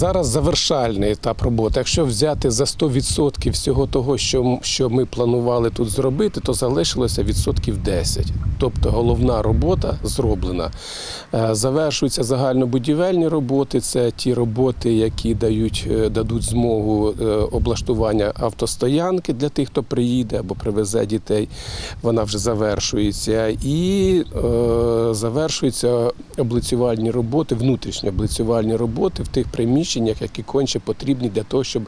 Зараз завершальний етап роботи. Якщо взяти за 100% всього того, що, що ми планували тут зробити, то залишилося відсотків 10. Тобто головна робота зроблена. Е, Завершуються загальнобудівельні роботи. Це ті роботи, які дають, е, дадуть змогу е, облаштування автостоянки для тих, хто приїде або привезе дітей. Вона вже завершується. І е, завершуються облицювальні роботи, внутрішні облицювальні роботи в тих приміщеннях, які конче потрібні для того, щоб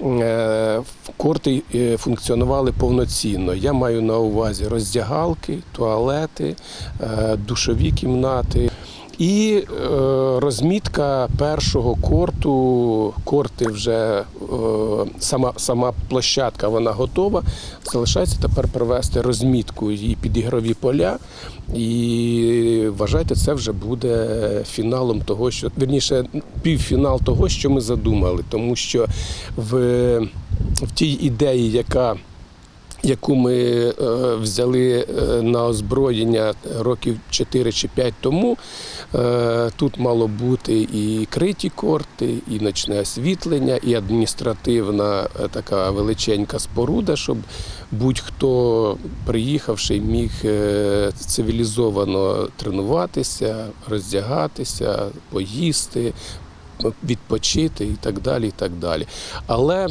е, корти е, функціонували повноцінно. Я маю на увазі роздягалки, туалети, е, душові кімнати. І е, розмітка першого корту, корти вже е, сама, сама площадка вона готова. Залишається тепер провести розмітку і підігрові поля. І вважайте, це вже буде фіналом того, що вірніше півфінал того, що ми задумали, тому що в, в тій ідеї, яка яку ми е, взяли е, на озброєння років 4 чи 5 тому. Е, Тут мало бути і криті корти, і ночне освітлення, і адміністративна е, така величенька споруда, щоб будь-хто приїхавши міг е, цивілізовано тренуватися, роздягатися, поїсти, відпочити і так далі. і так далі. Але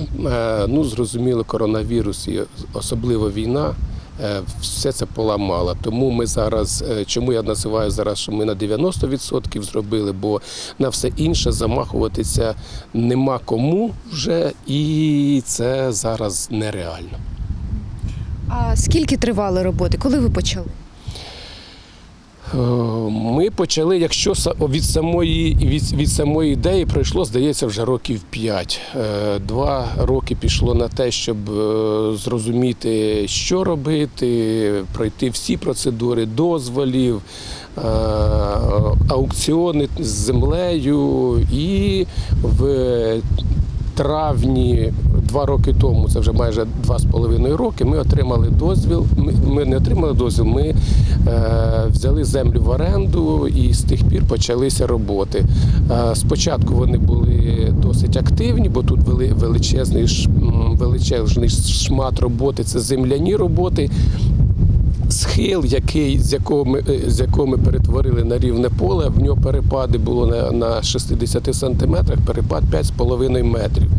ну зрозуміло, коронавірус і особливо війна. Е, Все це поламало. Тому ми зараз, е, чому я називаю зараз, що ми на 90% зробили, бо на все інше замахуватися нема кому вже, і це зараз нереально. А скільки тривали роботи? Коли ви почали? Е, Ми почали, якщо від самої від, від самої ідеї пройшло, здається, вже років п'ять. Е, Два роки пішло на те, щоб е, зрозуміти, що робити, пройти всі процедури дозволів, аукціони з землею і в травні два роки тому, це вже майже два з половиною роки, ми отримали дозвіл. Ми, ми не отримали дозвіл, ми е, взяли землю в оренду і з тих пір почалися роботи. Е, спочатку вони були досить активні, бо тут вели, величезний, величезний шмат роботи, це земляні роботи. Схил, який, з, якого ми, е, з якого ми перетворили на рівне поле, в нього перепади було на, на 60 сантиметрах, перепад 5,5 метрів.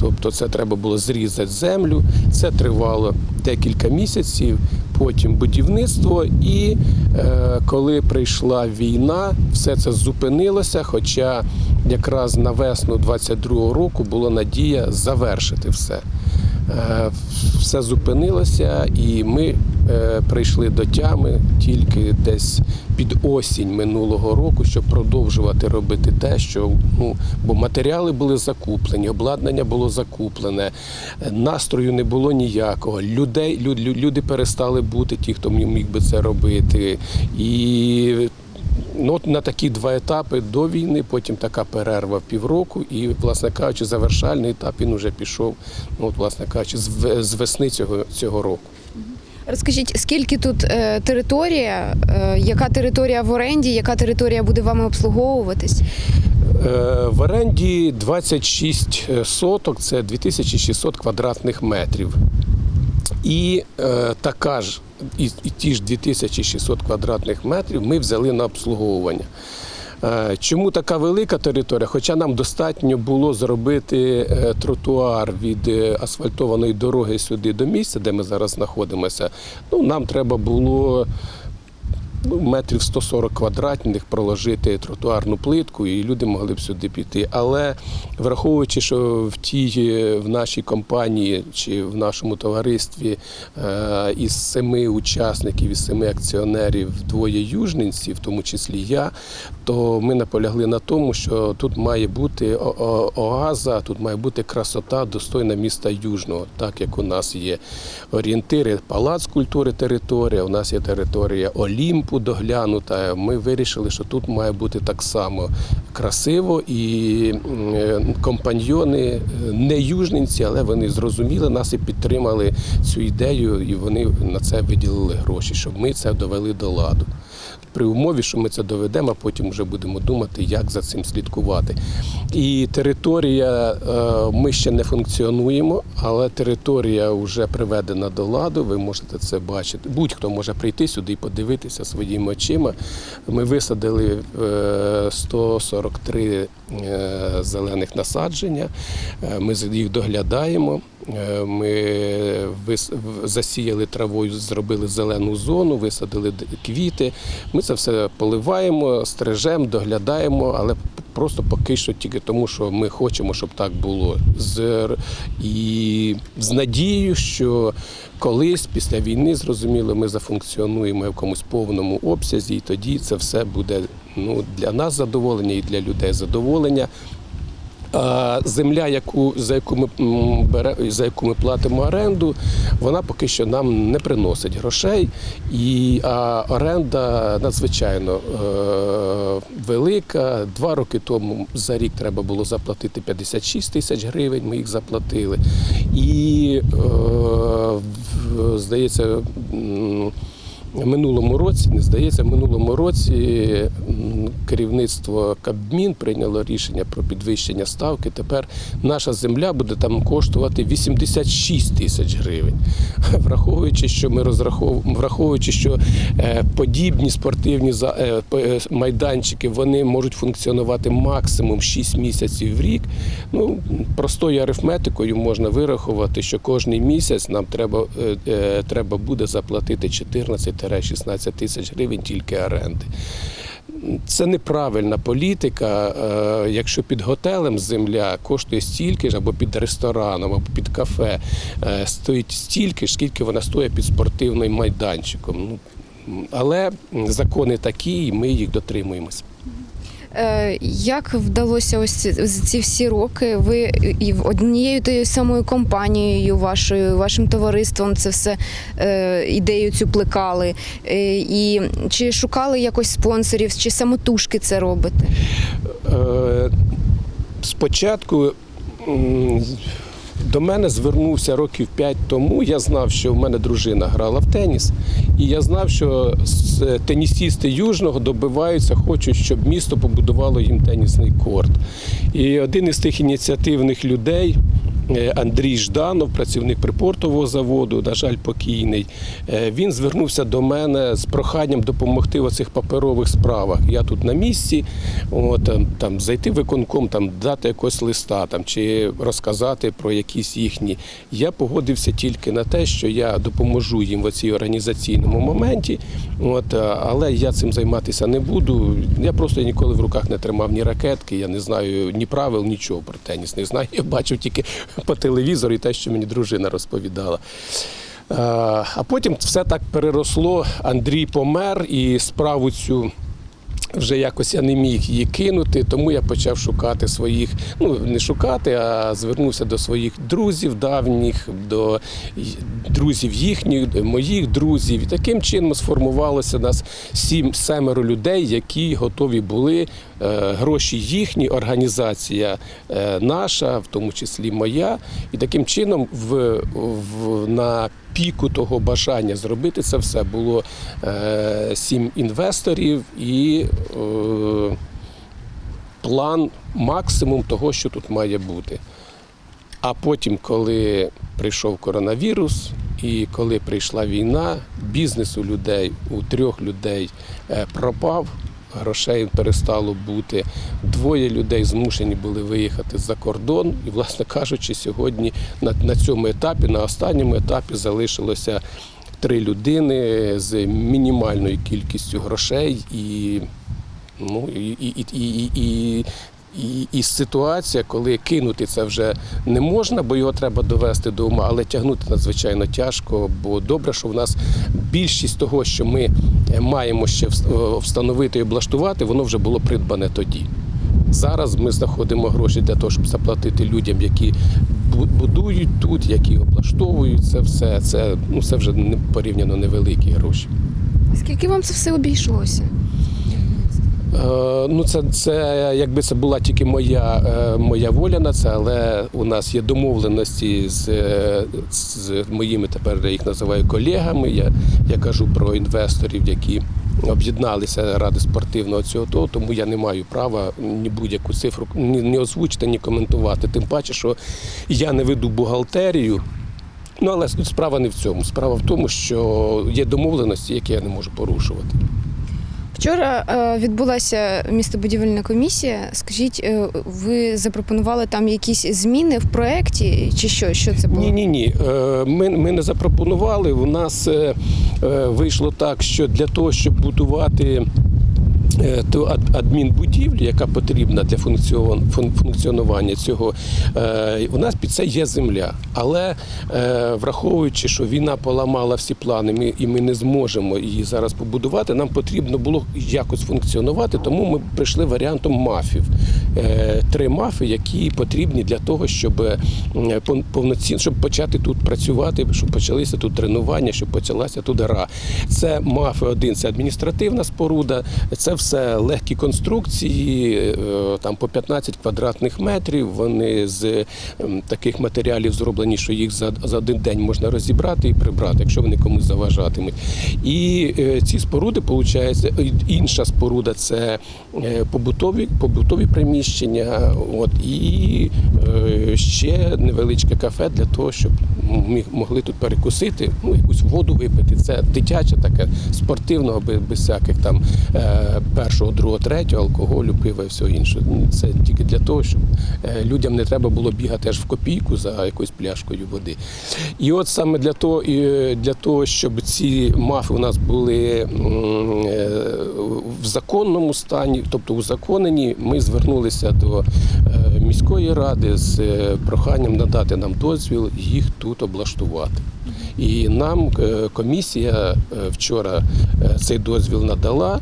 Тобто це треба було зрізати землю. Це тривало декілька місяців, потім будівництво. І е, коли прийшла війна, все це зупинилося. Хоча якраз на весну 22-го року була надія завершити все. Е, все зупинилося, і ми прийшли до тями тільки десь під осінь минулого року, щоб продовжувати робити те, що ну, бо матеріали були закуплені, обладнання було закуплене, е, настрою не було ніякого. Людей люд, люди перестали бути, ті, хто міг би це робити. І Ну, на такі два етапи до війни, потім така перерва півроку, і, власне кажучи, завершальний етап він вже пішов, ну, от, власне кажучи, з весни цього, цього року. Розкажіть, скільки тут е, територія, е, яка територія в оренді, яка територія буде вами обслуговуватись? Е, В оренді 26 соток, це 2600 квадратних метрів. І е, така ж, і, і ті ж 2600 квадратних метрів ми взяли на обслуговування. Е, Чому така велика територія? Хоча нам достатньо було зробити е, тротуар від е, асфальтованої дороги сюди до місця, де ми зараз знаходимося. Ну, нам треба було метрів 140 квадратних проложити тротуарну плитку, і люди могли б сюди піти. Але враховуючи, що в тій в нашій компанії чи в нашому товаристві е, із семи учасників, із семи акціонерів двоє южненці, в тому числі я, то ми наполягли на тому, що тут має бути оаза, тут має бути красота достойна міста Южного, так як у нас є орієнтири, палац культури, територія. У нас є територія Олімпу доглянута. Ми вирішили, що тут має бути так само красиво і е, компаньйони е, не южненці, але вони зрозуміли нас і підтримали цю ідею, і вони на це виділили гроші, щоб ми це довели до ладу. При умові, що ми це доведемо, а потім вже будемо думати, як за цим слідкувати. І територія, е, ми ще не функціонуємо, але територія вже приведена до ладу. Ви можете це бачити. Будь-хто може прийти сюди і подивитися своїми очима. Ми висадили е, 143 е, зелених насадження. Е, Ми їх доглядаємо. Е, Ми засіяли травою, зробили зелену зону, висадили квіти. Ми це все поливаємо, стрижемо, доглядаємо, але просто поки що тільки тому, що ми хочемо, щоб так було. І з надією, що колись після війни, зрозуміло, ми зафункціонуємо в якомусь повному обсязі, і тоді це все буде ну, для нас задоволення і для людей задоволення. А земля, яку за яку ми бере, за яку ми платимо оренду, вона поки що нам не приносить грошей. І а оренда надзвичайно е, велика. Два роки тому за рік треба було заплатити 56 тисяч гривень. Ми їх заплатили. І е, здається. Минулому році, не здається, минулому році керівництво Кабмін прийняло рішення про підвищення ставки. Тепер наша земля буде там коштувати 86 тисяч гривень. Враховуючи, що ми розраховуємо, враховуючи, що е, подібні спортивні е, е, майданчики вони можуть функціонувати максимум 6 місяців в рік. Ну простою арифметикою можна вирахувати, що кожний місяць нам треба, треба буде заплатити 14-16 тисяч гривень тільки оренди. Це неправильна політика. Е, Якщо під готелем земля коштує стільки ж, або під рестораном, або під кафе, е, стоїть стільки ж, скільки вона стоїть під спортивним майданчиком. Ну, але закони такі, і ми їх дотримуємося. Е, Як вдалося ось ці, всі роки? Ви і однією тією самою компанією вашою, вашим товариством це все е, ідею цю плекали. Е, і чи шукали якось спонсорів, чи самотужки це робите? Спочатку до мене звернувся років 5 тому. Я знав, що в мене дружина грала в теніс, і я знав, що тенісісти Южного добиваються, хочуть, щоб місто побудувало їм тенісний корт. І один із тих ініціативних людей. Е, Андрій Жданов, працівник припортового заводу, на жаль, покійний. е, Він звернувся до мене з проханням допомогти в оцих паперових справах. Я тут на місці, от, там, зайти виконком, там дати якось листа там, чи розказати про якісь їхні. Я погодився тільки на те, що я допоможу їм в цій організаційному моменті. От, е, але я цим займатися не буду. Я просто ніколи в руках не тримав ні ракетки, я не знаю ні правил, нічого про теніс не знаю. Я бачив тільки по телевізору і те, що мені дружина розповідала. Е, А потім все так переросло. Андрій помер і справу цю. Вже якось я не міг її кинути, тому я почав шукати своїх, ну не шукати, а звернувся до своїх друзів давніх, до друзів їхніх, до моїх друзів. І таким чином сформувалося нас сім семеро людей, які готові були. е, Гроші їхні, організація е, наша, в тому числі моя. І таким чином в, в на піку того бажання зробити це все було е, сім інвесторів і е, план максимум того, що тут має бути. А потім, коли прийшов коронавірус, і коли прийшла війна, бізнес у людей, у трьох людей е, пропав, грошей перестало бути. Двоє людей змушені були виїхати за кордон. І, власне кажучи, сьогодні на, на цьому етапі, на останньому етапі, залишилося три людини з мінімальною кількістю грошей і Ну і, і, і, і, і, і, і ситуація, коли кинути це вже не можна, бо його треба довести до ума, але тягнути надзвичайно тяжко. Бо добре, що в нас більшість того, що ми маємо ще встановити і облаштувати, воно вже було придбане тоді. Зараз ми знаходимо гроші для того, щоб заплатити людям, які будують тут, які облаштовують це все. Це, ну, це вже порівняно невеликі гроші. Скільки вам це все обійшлося? Е, Ну, це, це якби це була тільки моя, е, моя воля на це, але у нас є домовленості з, е, з моїми тепер я їх називаю колегами. Я, я кажу про інвесторів, які об'єдналися ради спортивного цього того, тому я не маю права ні будь-яку цифру ні, ні озвучити, ні коментувати. Тим паче, що я не веду бухгалтерію. Ну, але справа не в цьому. Справа в тому, що є домовленості, які я не можу порушувати. Вчора е, відбулася містобудівельна комісія. Скажіть, е, ви запропонували там якісь зміни в проєкті, чи що? Що це було? Ні, ні, ні. Ми, ми не запропонували. У нас е, е, вийшло так, що для того, щоб будувати. Е, Ту адмінбудівлю, яка потрібна для функціонування цього, е, у нас під це є земля. Але е, враховуючи, що війна поламала всі плани, і ми не зможемо її зараз побудувати, нам потрібно було якось функціонувати, тому ми прийшли варіантом мафів. Три мафи, які потрібні для того, щоб повноцінно, щоб почати тут працювати, щоб почалися тут тренування, щоб почалася тут гра. Це мафи один, це адміністративна споруда, це все легкі конструкції, е, там по 15 квадратних метрів. Вони з ем, таких матеріалів зроблені, що їх за, за один день можна розібрати і прибрати, якщо вони комусь заважатимуть. І е, ці споруди, виходить, інша споруда це е, побутові, побутові приміщення, от, і ще невеличке кафе для того, щоб могли тут перекусити, ну, якусь воду випити. Це дитяче таке, спортивного, без, всяких там першого, другого, третього, алкоголю, пива і всього іншого. Ну, Це тільки для того, щоб е, людям не треба було бігати аж в копійку за якоюсь пляшкою води. І от саме для того, е, для того щоб ці мафи у нас були е, в законному стані, тобто узаконені, ми звернулися до міської ради з проханням надати нам дозвіл їх тут облаштувати. І нам е, комісія е, вчора е, цей дозвіл надала.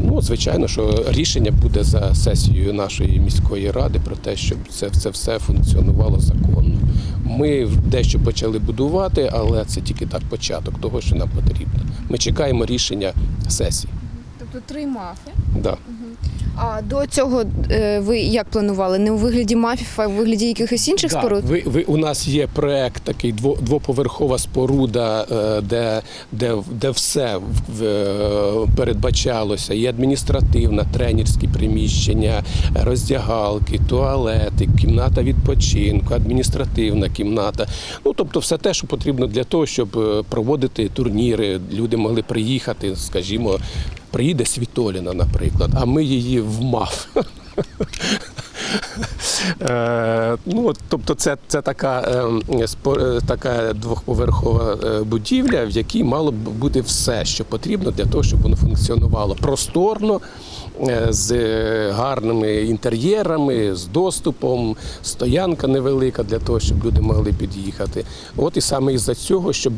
Ну, звичайно, що рішення буде за сесією нашої міської ради про те, щоб це, це все функціонувало законно. Ми дещо почали будувати, але це тільки так початок того, що нам потрібно. Ми чекаємо рішення сесії. Тобто три мафи. Да. А до цього е, ви як планували? Не у вигляді мафів, а у вигляді якихось інших Да, споруд? Ви, ви, у нас є проект, такий дво, двоповерхова споруда, е, де, де, де все в- е, передбачалося: і адміністративна, тренерські приміщення, роздягалки, туалети, кімната відпочинку, адміністративна кімната. Ну тобто, все те, що потрібно для того, щоб е, проводити турніри. Люди могли приїхати, скажімо, приїде Світоліна, наприклад, а ми її в МАФ. Е, ну, тобто, це, це така, е, е, така двохповерхова будівля, в якій мало б бути все, що потрібно для того, щоб воно функціонувало просторно, з гарними інтер'єрами, з доступом, стоянка невелика для того, щоб люди могли під'їхати. От і саме із-за цього, щоб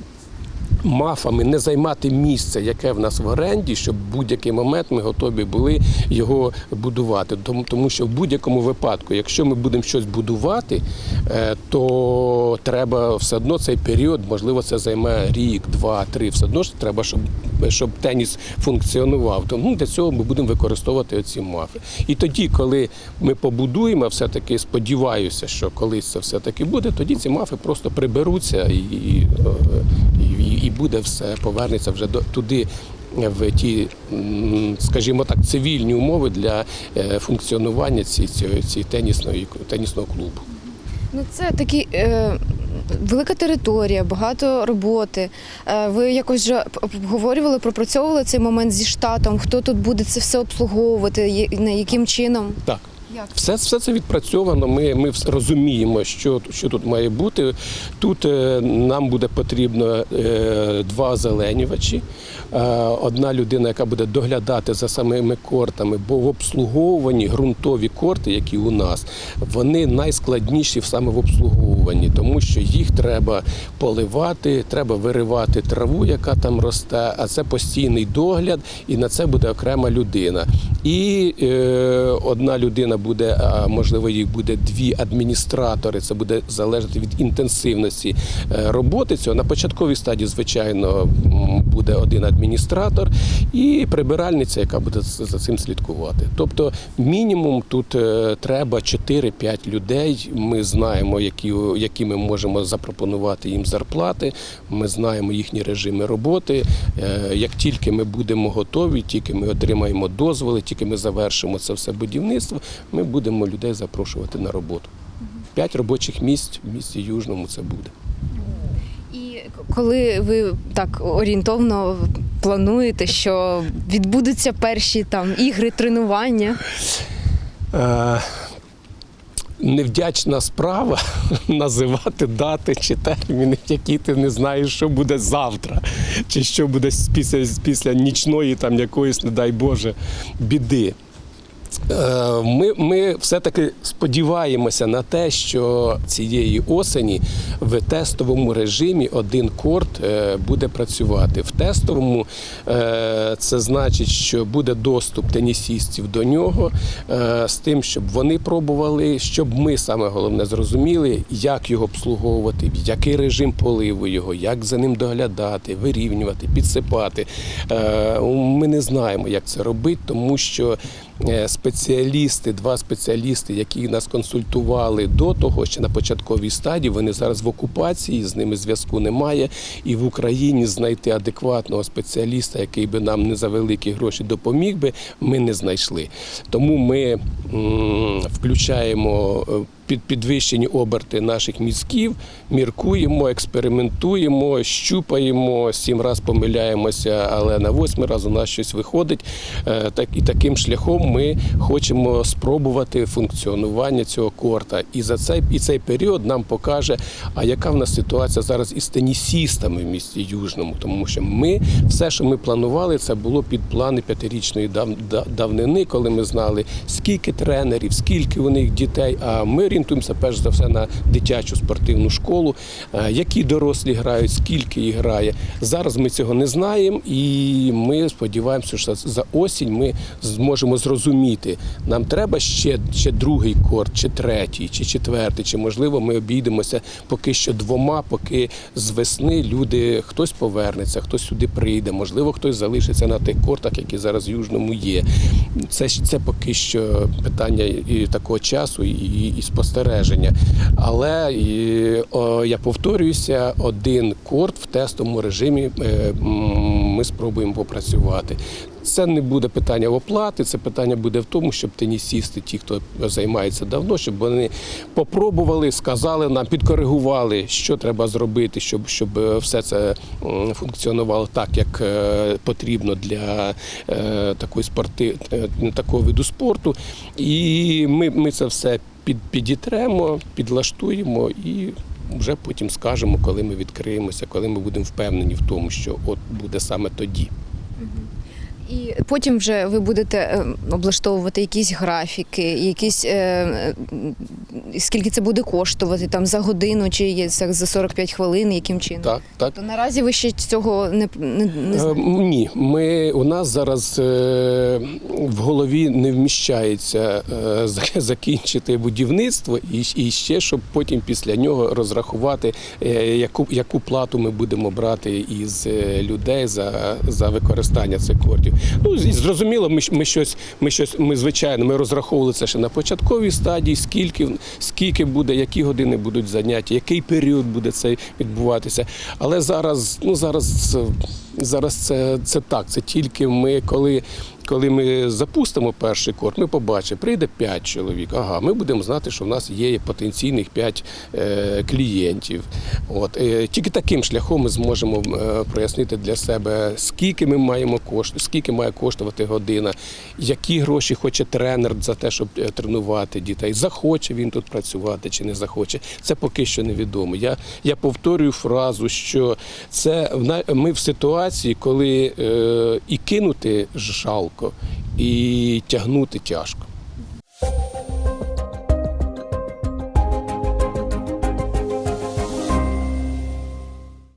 мафами не займати місце, яке в нас в оренді, щоб в будь-який момент ми готові були його будувати. Тому, тому що в будь-якому випадку, якщо ми будемо щось будувати, е, то треба все одно цей період, можливо, це займе рік, два, три. Все одно ж треба, щоб, щоб теніс функціонував. Тому для цього ми будемо використовувати оці мафи. І тоді, коли ми побудуємо, все-таки сподіваюся, що колись це все-таки буде, тоді ці мафи просто приберуться і, і, буде все, повернеться вже до туди. В ті, скажімо так, цивільні умови для е, функціонування цієї ці, тенісної тенісного клубу. Ну це такі. Е... Велика територія, багато роботи. Е, Ви якось вже обговорювали, пропрацьовували цей момент зі штатом, хто тут буде це все обслуговувати, яким чином? Так. Все, все це відпрацьовано. Ми, ми розуміємо, що, що тут має бути. Тут е, нам буде потрібно е, два озеленювачі, е, одна людина, яка буде доглядати за самими кортами, бо в обслуговуванні ґрунтові корти, які у нас, вони найскладніші саме в обслуговуванні, тому що їх треба поливати, треба виривати траву, яка там росте, а це постійний догляд, і на це буде окрема людина. І е, одна людина буде, можливо, їх буде дві адміністратори. Це буде залежати від інтенсивності е, роботи цього. На початковій стадії, звичайно, буде один адміністратор і прибиральниця, яка буде за цим слідкувати. Тобто, мінімум тут е, треба 4-5 людей. Ми знаємо, які, які ми можемо запропонувати їм зарплати. Ми знаємо їхні режими роботи. Е, Як тільки ми будемо готові, тільки ми отримаємо дозволи, тільки ми завершимо це все будівництво, ми будемо людей запрошувати на роботу. П'ять робочих місць в місті Южному це буде. І коли ви так орієнтовно плануєте, що відбудуться перші там ігри, тренування? Е, Невдячна справа називати дати чи терміни, які ти не знаєш, що буде завтра, чи що буде після, після нічної там якоїсь, не дай Боже, біди. Е, Ми, ми все-таки сподіваємося на те, що цієї осені в тестовому режимі один корт е, буде працювати. В тестовому е, це значить, що буде доступ тенісістів до нього з тим, щоб вони пробували, щоб ми саме головне зрозуміли, як його обслуговувати, який режим поливу його, як за ним доглядати, вирівнювати, підсипати. Ми не знаємо, як це робити, тому що спеціалісти, два спеціалісти, які нас консультували до того, ще на початковій стадії, вони зараз в окупації, з ними зв'язку немає. І в Україні знайти адекватного спеціаліста, який би нам не за великі гроші допоміг би, ми не знайшли. Тому ми включаємо. Під підвищені оберти наших мізків, міркуємо, експериментуємо, щупаємо, сім раз помиляємося, але на восьмий раз у нас щось виходить. Е, Так і таким шляхом ми хочемо спробувати функціонування цього корта. І за цей і цей період нам покаже, а яка в нас ситуація зараз із тенісістами в місті Южному, тому що ми все, що ми планували, це було під плани п'ятирічної давнини, коли ми знали, скільки тренерів, скільки у них дітей. А ми орієнтуємося перш за все на дитячу спортивну школу, е, які дорослі грають, скільки їх грає. Зараз ми цього не знаємо, і ми сподіваємося, що за осінь ми зможемо зрозуміти, нам треба ще, ще другий корт, чи третій, чи четвертий, чи можливо ми обійдемося поки що двома, поки з весни люди хтось повернеться, хтось сюди прийде, можливо, хтось залишиться на тих кортах, які зараз в Южному є. Це це поки що питання і такого часу і, і, і спостереження. Але я повторююся, один корт в тестовому режимі е, ми спробуємо попрацювати. Це не буде питання оплати, це питання буде в тому, щоб тенісісти, ті, хто займається давно, щоб вони попробували, сказали нам, підкоригували, що треба зробити, щоб, щоб е, все це функціонувало так, як е, потрібно для такої спорти, такого виду спорту. І ми, ми це все під, підітремо, підлаштуємо і. Вже потім скажемо, коли ми відкриємося, коли ми будемо впевнені в тому, що от буде саме тоді. І потім вже ви будете е, облаштовувати якісь графіки, якісь е, е, скільки це буде коштувати там за годину чи є за 45 хвилин, яким чином? Так, так. То наразі ви ще цього не, не, не Е. Ні, ми у нас зараз е, в голові не вміщається е, закінчити будівництво і, і ще щоб потім після нього розрахувати, е, яку, яку плату ми будемо брати із людей за, за використання цих кортів. Ну зрозуміло, ми, ми щось, ми щось, ми звичайно, ми розраховували це ще на початковій стадії, скільки, скільки буде, які години будуть заняття, який період буде це відбуватися. Але зараз, ну зараз. е, Зараз це, це так. Це тільки ми, коли, коли ми запустимо перший корт, ми побачимо, прийде 5 чоловік. Ага, ми будемо знати, що в нас є потенційних 5 е, клієнтів. От е, тільки таким шляхом ми зможемо е, прояснити для себе, скільки ми маємо кошту, скільки має коштувати година, які гроші хоче тренер за те, щоб тренувати дітей. Захоче він тут працювати чи не захоче. Це поки що невідомо. Я, я повторюю фразу, що це в ми в ситуації, коли е, і кинути жалко, важко і тягнути тяжко.